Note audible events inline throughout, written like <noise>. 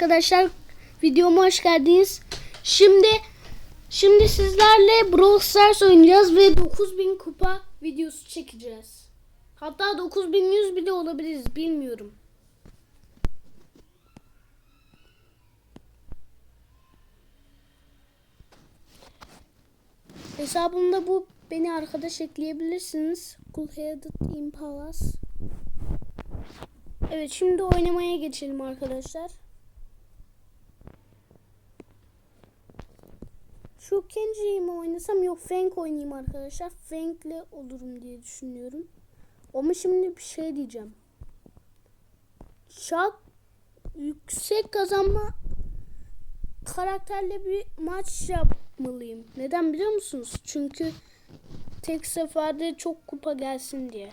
Arkadaşlar videoma hoş geldiniz. Şimdi şimdi sizlerle Brawl Stars oynayacağız ve 9000 kupa videosu çekeceğiz. Hatta 9100 bile olabiliriz bilmiyorum. Hesabımda bu beni arkadaş ekleyebilirsiniz. Cool-Headed Impalas. Evet şimdi oynamaya geçelim arkadaşlar. Şu Kenji'yi mi oynasam yok Frank oynayayım arkadaşlar. Frank'le olurum diye düşünüyorum. Ama şimdi bir şey diyeceğim. Çok yüksek kazanma karakterle bir maç yapmalıyım. Neden biliyor musunuz? Çünkü tek seferde çok kupa gelsin diye.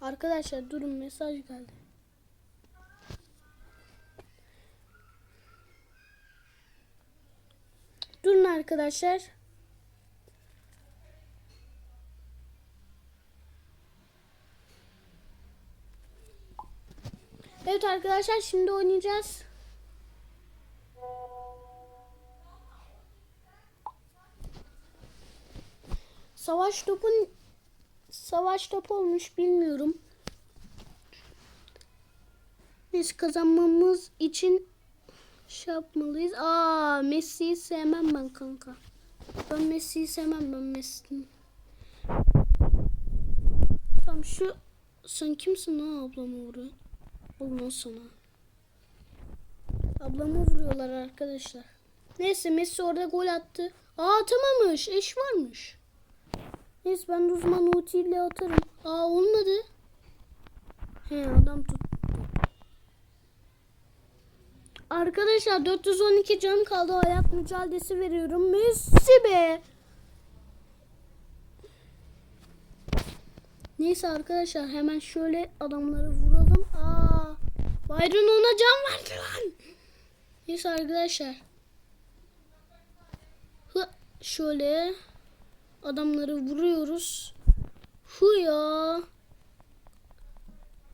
Arkadaşlar durun mesaj geldi. Durun arkadaşlar. Evet arkadaşlar şimdi oynayacağız. Savaş topun savaş topu olmuş bilmiyorum. Biz kazanmamız için şey yapmalıyız. Aa Messi'yi sevmem ben kanka. Ben Messi'yi sevmem ben Messi'yi. Tamam şu sen kimsin lan ablamı vuruyor? Olmaz sana. Ablamı vuruyorlar arkadaşlar. Neyse Messi orada gol attı. Aa atamamış. Eş varmış. Neyse ben de uzman ulti ile atarım. Aa olmadı. He adam tuttu. Arkadaşlar 412 canım kaldı. Hayat mücadelesi veriyorum. Messi be. Neyse arkadaşlar hemen şöyle adamları vuralım. Aa, Byron ona can verdi lan. Neyse arkadaşlar. Hı, şöyle adamları vuruyoruz. Hu ya.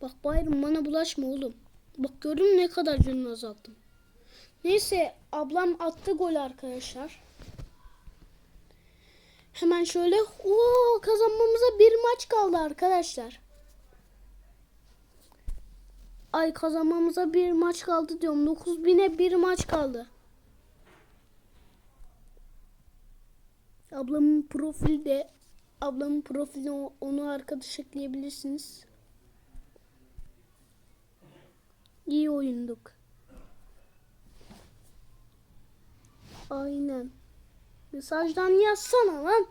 Bak Byron bana bulaşma oğlum. Bak gördün ne kadar canını azalttım. Neyse ablam attı gol arkadaşlar. Hemen şöyle o kazanmamıza bir maç kaldı arkadaşlar. Ay kazanmamıza bir maç kaldı diyorum. 9000'e bir maç kaldı. Ablamın profilde ablamın profiline onu arkadaş ekleyebilirsiniz. İyi oyunduk. Aynen. Mesajdan yazsana lan.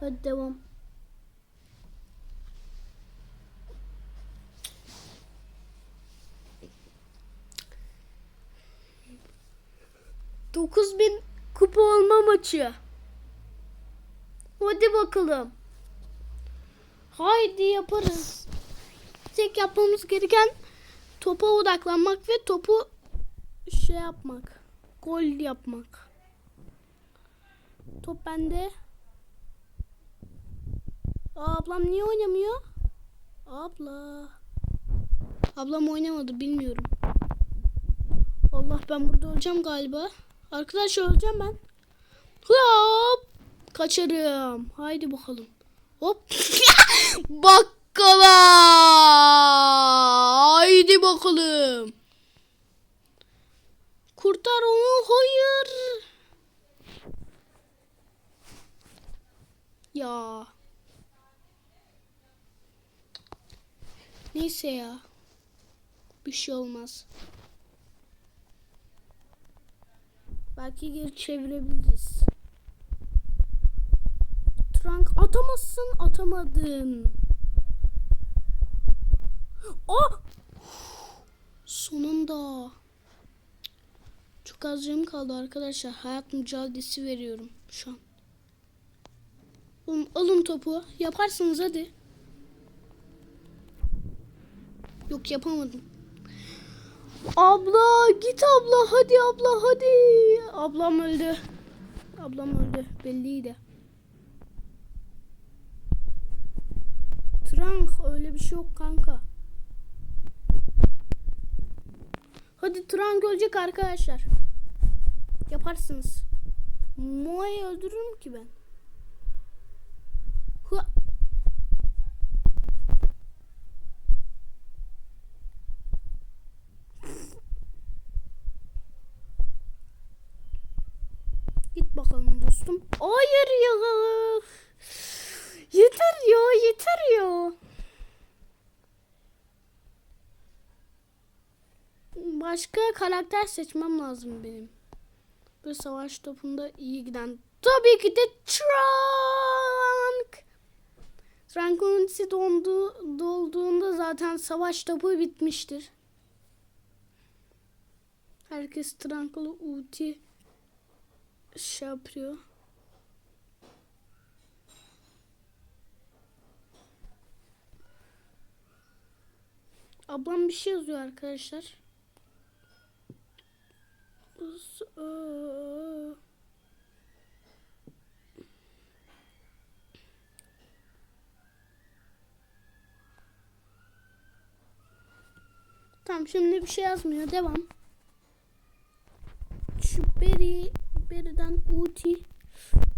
Hadi devam. Dokuz bin kupa olma maçı. Hadi bakalım. Haydi yaparız. Tek yapmamız gereken topa odaklanmak ve topu şey yapmak. Gol yapmak. Top bende. Aa, ablam niye oynamıyor? Abla. Ablam oynamadı bilmiyorum. Allah ben burada öleceğim galiba. Arkadaşlar öleceğim ben. Hop. Kaçarım. Haydi bakalım. Hop. <laughs> Bakkala. Bakalım. Kurtar onu. Hayır. Ya. Neyse ya. Bir şey olmaz. Belki geri çevirebiliriz. Trunk atamazsın. Atamadın. Oh! kaldı. Çok az canım kaldı arkadaşlar. Hayat mücadelesi veriyorum şu an. Oğlum alın topu. Yaparsınız hadi. Yok yapamadım. Abla git abla hadi abla hadi. Ablam öldü. Ablam öldü belliydi. Trank öyle bir şey yok kanka. Hadi Trank ölecek arkadaşlar. Yaparsınız. Moa'yı öldürürüm ki ben. Hua. Git bakalım dostum. Hayır ya. Yeter ya, yeter ya. Başka karakter seçmem lazım benim. Bu savaş topunda iyi giden. Tabii ki de Trunk. Trunk'un ultisi dondu, dolduğunda zaten savaş topu bitmiştir. Herkes Trunk'la ulti şey yapıyor. Ablam bir şey yazıyor arkadaşlar. Tamam şimdi bir şey yazmıyor. Devam. Şu beri, beriden uti.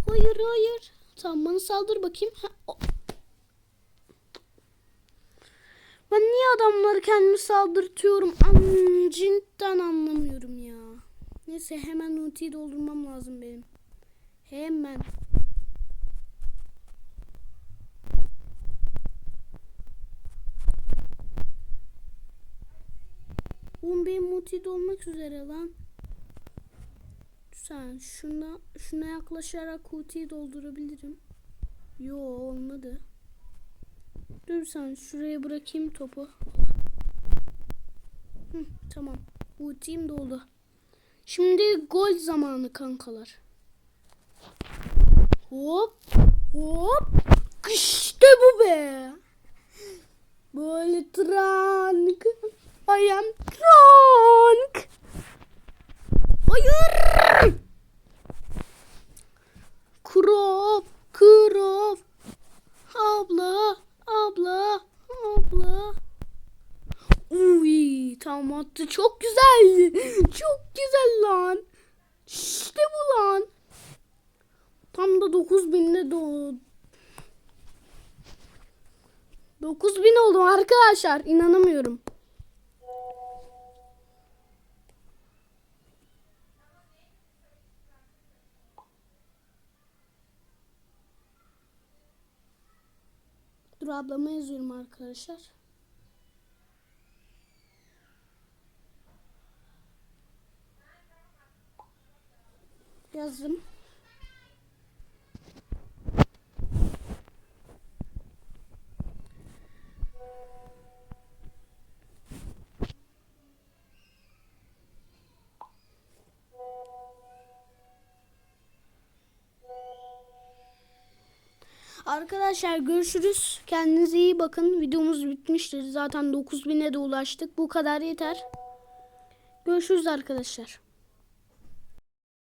Hayır hayır. Tamam bana saldır bakayım. Ha, Ben niye adamları kendimi saldırtıyorum? An cidden anlamıyorum ya. Neyse hemen ultiyi doldurmam lazım benim. Hemen. Oğlum benim ulti dolmak üzere lan. Sen şuna şuna yaklaşarak ultiyi doldurabilirim. Yo olmadı. Dur sen şuraya bırakayım topu. Hı, tamam. Ultim doldu. Şimdi gol zamanı kankalar. Hop hop. İşte bu be. Böyle trank. I am drunk. Hayır. Krop, krop. Abla, abla, abla. Uy, tam attı. Çok güzel. Çok güzel lan. İşte bu lan. Tam da 9000'de doğdu. 9000 oldum arkadaşlar. İnanamıyorum. Dur ablama yazıyorum arkadaşlar. Yazdım. Arkadaşlar görüşürüz. Kendinize iyi bakın. Videomuz bitmiştir. Zaten 9000'e de ulaştık. Bu kadar yeter. Görüşürüz arkadaşlar.